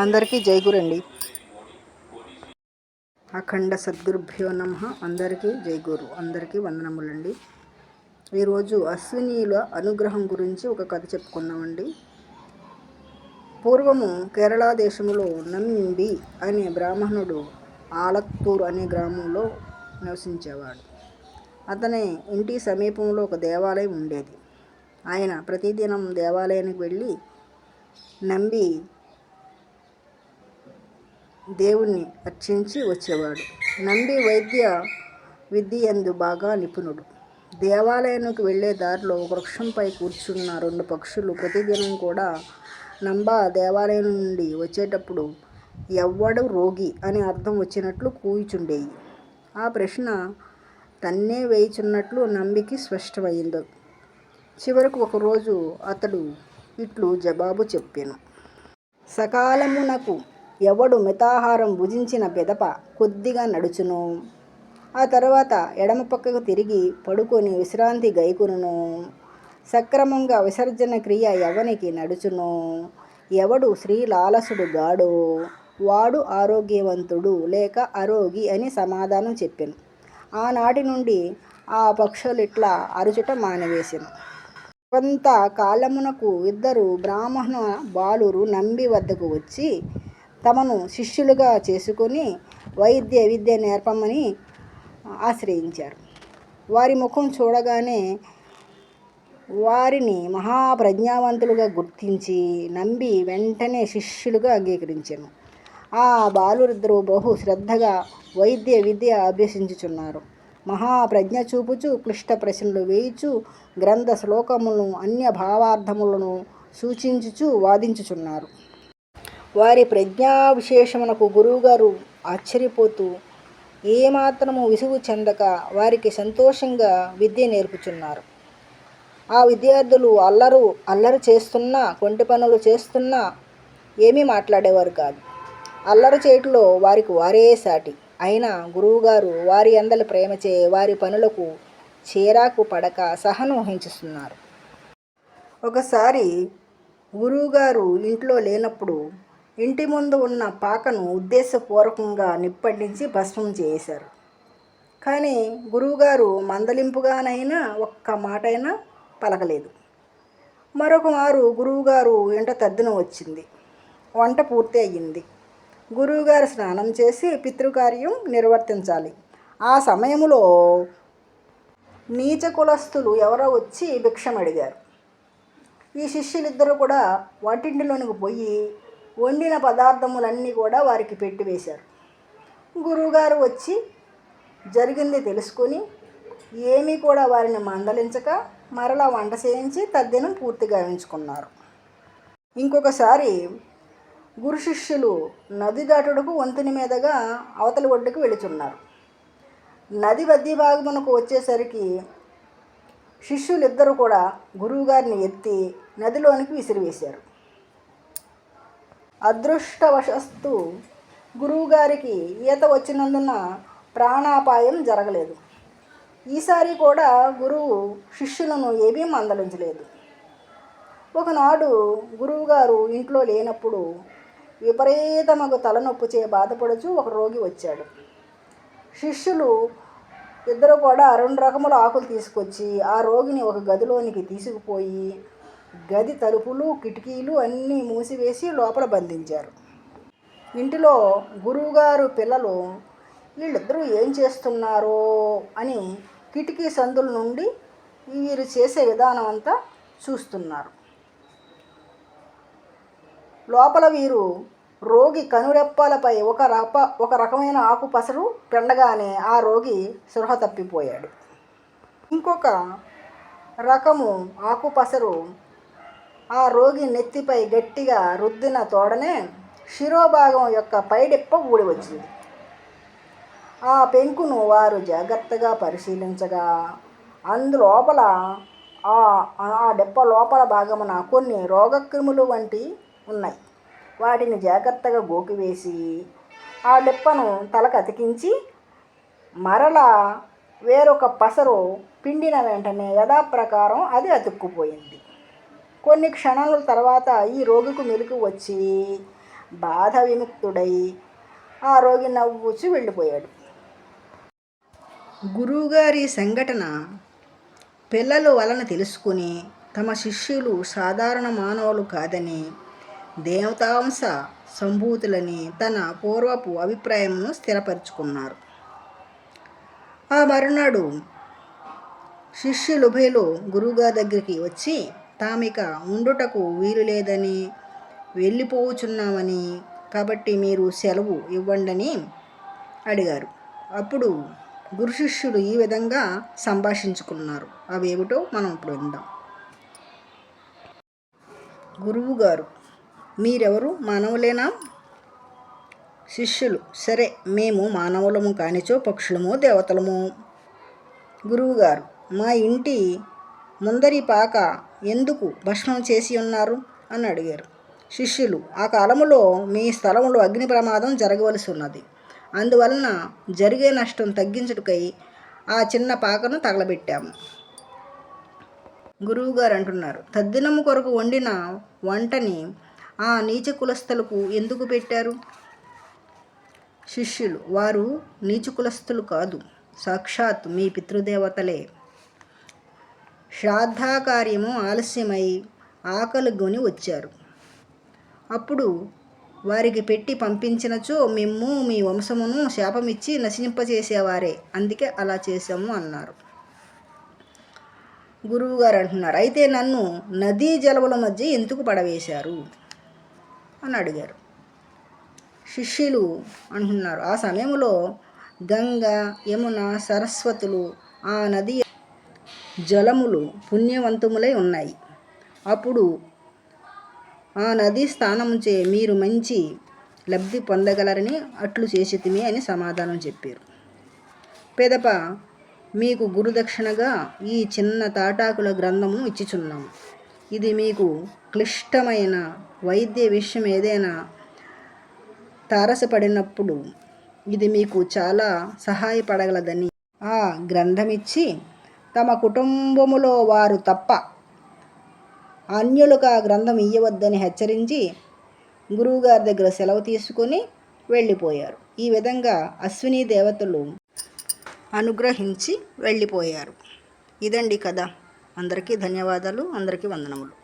అందరికీ జైగురండి అఖండ సద్గురుభ్యో నమ. అందరికీ జైగురు అందరికీ వందనములండి. ఈరోజు అశ్వినీల అనుగ్రహం గురించి ఒక కథ చెప్పుకుందామండి. పూర్వము కేరళ దేశంలో నంబి అనే బ్రాహ్మణుడు ఆలత్తూర్ అనే గ్రామంలో నివసించేవాడు. అతని ఇంటి సమీపంలో ఒక దేవాలయం ఉండేది. ఆయన ప్రతిదినం దేవాలయానికి వెళ్ళి నంబి దేవుణ్ణి అర్చించి వచ్చేవాడు. నంబి వైద్య విద్య ఎందు బాగా నిపుణుడు. దేవాలయానికి వెళ్ళే దారిలో ఒక వృక్షంపై కూర్చున్న రెండు పక్షులు ప్రతిదినం కూడా నంబ దేవాలయం నుండి వచ్చేటప్పుడు ఎవ్వడు రోగి అని అర్థం వచ్చినట్లు కూయిచుండేవి ఆ ప్రశ్న తన్నే వేయిచున్నట్లు నంబికి స్పష్టమైంది. చివరకు ఒకరోజు అతడు ఇట్లు జవాబు చెప్పాను. సకాలమునకు ఎవడు మితాహారం భుజించిన బెదప కొద్దిగా నడుచును. ఆ తర్వాత ఎడమ పక్కకు తిరిగి పడుకొని విశ్రాంతి గైకును సక్రమంగా విసర్జన క్రియ ఎవనికి నడుచును. ఎవడు శ్రీలాలసుడు గాడు వాడు ఆరోగ్యవంతుడు లేక ఆరోగి అని సమాధానం చెప్పాను. ఆనాటి నుండి ఆ పక్షులు ఇట్లా అరుచుట మానివేశాను. కొంత కాలమునకు ఇద్దరు బ్రాహ్మణ బాలురు నంబి వద్దకు వచ్చి తమను శిష్యులుగా చేసుకొని వైద్య విద్య నేర్పమని ఆశ్రయించారు. వారి ముఖం చూడగానే వారిని మహాప్రజ్ఞావంతులుగా గుర్తించి నంబి వెంటనే శిష్యులుగా అంగీకరించాను. ఆ బాలురిద్దరూ బహు శ్రద్ధగా వైద్య విద్య అభ్యసించుచున్నారు. మహాప్రజ్ఞ చూపుచు క్లిష్ట ప్రశ్నలు వేయుచు గ్రంథ శ్లోకములను అన్య భావార్థములను సూచించుచు వాదించుచున్నారు. వారి ప్రజ్ఞా విశేషమునకు గురువుగారు ఆశ్చర్యపోతూ ఏమాత్రము విసుగు చెందక వారికి సంతోషంగా విద్య నేర్పుచున్నారు. ఆ విద్యార్థులు అల్లరు అల్లరి చేస్తున్నా కొంటి పనులు చేస్తున్నా ఏమీ మాట్లాడేవారు కాదు. అల్లరి చేయటంలో వారికి వారే సాటి. అయినా గురువుగారు వారి అందలి ప్రేమచే వారి పనులకు చీరాకు పడక సహనం వహించుతున్నారు ఒకసారి గురువుగారు ఇంట్లో లేనప్పుడు ఇంటి ముందు ఉన్న పాకను ఉద్దేశపూర్వకంగా నిప్పండించి భస్మం చేశారు. కానీ గురువుగారు మందలింపుగానైనా ఒక్క మాటైనా పలకలేదు. మరొక మారు గురువుగారు ఇంట తద్దిన వచ్చింది. వంట పూర్తి అయ్యింది. గురువుగారు స్నానం చేసి పితృకార్యం నిర్వర్తించాలి. ఆ సమయంలో నీచ కులస్తులు ఎవరో వచ్చి భిక్షం అడిగారు ఈ శిష్యులిద్దరూ కూడా వంటింటిలోనికి పోయి వండిన పదార్థములన్నీ కూడా వారికి పెట్టివేశారు. గురువుగారు వచ్చి జరిగింది తెలుసుకొని ఏమీ కూడా వారిని మందలించక మరలా వంట చేయించి తద్దినం పూర్తిగా ఉంచుకున్నారు ఇంకొకసారి గురు శిష్యులు నది దాటుడుకు వంతుని మీదగా అవతలి ఒడ్డుకు వెళుచున్నారు. నది మధ్య భాగమునకు వచ్చేసరికి శిష్యులిద్దరూ కూడా గురువుగారిని ఎత్తి నదిలోనికి విసిరివేశారు. అదృష్టవశస్తు గురువుగారికి ఈత వచ్చినందున ప్రాణాపాయం జరగలేదు. ఈసారి కూడా గురువు శిష్యులను ఏమీ మందలించలేదు. ఒకనాడు గురువుగారు ఇంట్లో లేనప్పుడు విపరీతమగు తలనొప్పిచే బాధపడుచు ఒక రోగి వచ్చాడు. శిష్యులు ఇద్దరు కూడా రెండు రకముల ఆకులు తీసుకొచ్చి ఆ రోగిని ఒక గదిలోనికి తీసుకుపోయి గది తలుపులు కిటికీలు అన్నీ మూసివేసి లోపల బంధించారు. ఇంటిలో గురువుగారు పిల్లలు వీళ్ళిద్దరూ ఏం చేస్తున్నారో? అని కిటికీ సందుల నుండి వీరు చేసే విధానం అంతా చూస్తున్నారు. లోపల వీరు రోగి కనురెప్పలపై ఒక రప ఒక రకమైన ఆకు పసరు పెండగానే ఆ రోగి సృహ తప్పిపోయాడు. ఇంకొక రకము ఆకు పసరు ఆ రోగి నెత్తిపై గట్టిగా రుద్దిన తోడనే శిరోభాగం యొక్క పైడెప్ప ఊడి వచ్చింది. ఆ పెంకును వారు జాగ్రత్తగా పరిశీలించగా అందులోపల ఆ ఆ డెప్ప లోపల భాగమున కొన్ని రోగక్రిములు వంటి ఉన్నాయి. వాటిని జాగ్రత్తగా గోకివేసి ఆ డెప్పను తలకు అతికించి మరలా వేరొక పసరు పిండిన వెంటనే యథాప్రకారం అది అతుక్కుపోయింది. కొన్ని క్షణాల తర్వాత ఈ రోగికి మెలకు వచ్చి బాధ విముక్తుడై ఆ రోగి నవ్వుచు వెళ్ళిపోయాడు. గురువుగారి సంఘటన పిల్లలు వలన తెలుసుకుని తమ శిష్యులు సాధారణ మానవులు కాదని దేవతాంశ సంభూతులని తన పూర్వపు అభిప్రాయమును స్థిరపరుచుకున్నారు. ఆ మరునాడు శిష్యులుభయలు గురువుగారి దగ్గరికి వచ్చి తామిక ఉండుటకు వీలు లేదని వెళ్ళిపోవచున్నామని కాబట్టి మీరు సెలవు ఇవ్వండని అడిగారు. అప్పుడు గురు శిష్యులు ఈ విధంగా సంభాషించుకున్నారు. అవేమిటో మనం ఇప్పుడు విందాం. గురువు గారు మీరెవరు? మానవులేనా? శిష్యులు సరే మేము మానవులము కానిచో పక్షులము దేవతలము. గురువుగారు మా ఇంటి ముందరి పాక ఎందుకు భస్మం చేసి ఉన్నారు? అని అడిగారు. శిష్యులు ఆ కాలములో మీ స్థలంలో అగ్ని ప్రమాదం జరగవలసి ఉన్నది. అందువలన జరిగే నష్టం తగ్గించుటకై ఆ చిన్న పాకను తగలబెట్టాము. గురువుగారు అంటున్నారు తద్దినము కొరకు వండిన వంటని ఆ నీచ కులస్థులకు ఎందుకు పెట్టారు? శిష్యులు వారు నీచ కులస్థులు కాదు. సాక్షాత్ మీ పితృదేవతలే శ్రాద్ధాకార్యము ఆలస్యమై ఆకలిగొని వచ్చారు. అప్పుడు వారికి పెట్టి పంపించినచో మేము మీ వంశమును శాపమిచ్చి నశింపచేసేవారే అందుకే అలా చేశాము అన్నారు. గురువుగారు అంటున్నారు అయితే నన్ను నదీ జలముల మధ్య ఎందుకు పడవేశారు? అని అడిగారు. శిష్యులు అంటున్నారు ఆ సమయంలో గంగ యమున సరస్వతులు ఆ నది జలములు పుణ్యవంతములై ఉన్నాయి. అప్పుడు ఆ నదీ స్థానముచే మీరు మంచి లబ్ధి పొందగలరని అట్లు చేసితిమి అని సమాధానం చెప్పారు. పెదప మీకు గురుదక్షిణగా ఈ చిన్న తాటాకుల గ్రంథము ఇచ్చిచున్నాము ఇది మీకు క్లిష్టమైన వైద్య విషయం ఏదైనా తారసపడినప్పుడు ఇది మీకు చాలా సహాయపడగలదని ఆ గ్రంథమిచ్చి తమ కుటుంబములో వారు తప్ప అన్యులకు ఆ గ్రంథం ఇయ్యవద్దని హెచ్చరించి గురువుగారి దగ్గర సెలవు తీసుకొని వెళ్ళిపోయారు. ఈ విధంగా అశ్విని దేవతలు అనుగ్రహించి వెళ్ళిపోయారు. ఇదండి కథ. అందరికీ ధన్యవాదాలు. అందరికీ వందనములు.